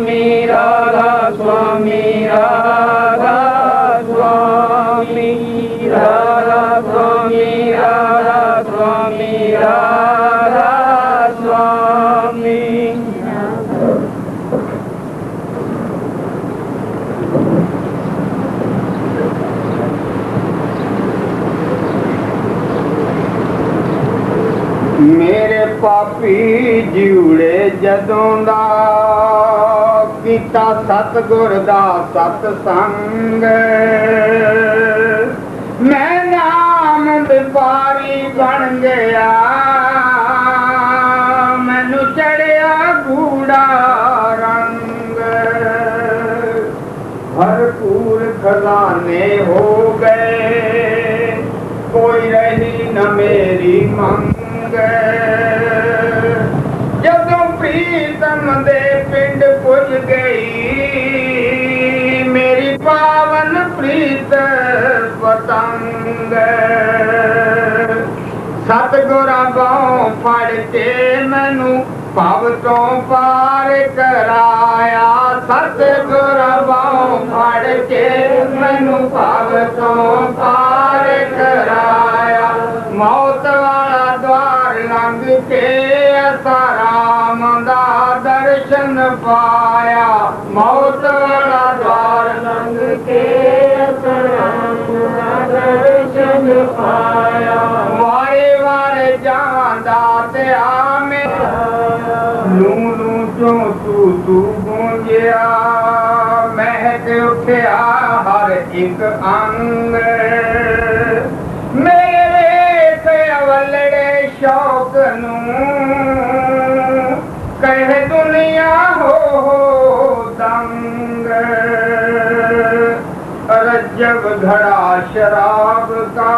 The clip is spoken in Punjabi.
स्वामी राधा स्वामी राधा स्वामी राधा स्वामी राधा स्वामी राधा स्वामी मेरे पापी जीवड़े जदों दा ਕੀਤਾ ਸਤਗੁਰ ਦਾ ਸਤ ਸੰਗ। ਮੈਂ ਨਾਮ ਵਪਾਰੀ ਬਣ ਗਿਆ। ਮੈਨੂੰ ਚੜਿਆ ਗੂੜਾ ਰੰਗ। ਭਰਪੂਰ ਖਜ਼ਾਨੇ ਹੋ ਗਏ। ਕੋਈ ਰਹੀ ਨਾ ਮੇਰੀ ਮੰਗ। ਪਾਵਨ ਪ੍ਰੀਤ ਪਤੰਗ ਸਤਗੁਰਾਂ ਬਾਹੋਂ ਫੜ ਕੇ ਮੈਨੂੰ ਭਵ ਤੋਂ ਪਾਰ ਕਰਾਇਆ। ਸਤਗੁਰਾਂ ਬਾਹੋਂ ਫੜ ਕੇ ਮੈਨੂੰ ਭਵ ਤੋਂ ਪਾਰ ਕਰਾਇਆ। ਮੌਤ ਵਾਲਾ ਦਵਾਰ ਲੰਘ ਕੇ ਅਸਾਂ ਰਾਮ ਦਾ ਦਰਸ਼ਨ ਪਾਇਆ। ਮੌਤ ਵਾਲਾ ਦਵਾਰ ਲੰਘ ਕੇ ਪਾਇਆ ਵਾਰੇ ਜਾਂਦਾ ਤੇ ਆ ਨੂੰ ਨੂੰ ਚੋਂ ਤੂੰ ਤੂੰ ਗੂੰਜਿਆ, ਮਹਿਕ ਉੱਠਿਆ ਹਰ ਇੱਕ ਅੰਗ। ਮੇਰੇ ਤੇ ਸ਼ੌਕ ਨੂੰ ਕਹਿ ਦੁਨੀਆ ਹੋ ਹੋ ਦੰਗ। ਰਜਬ ਘੜਾ ਸ਼ਰਾਬ ਕਾ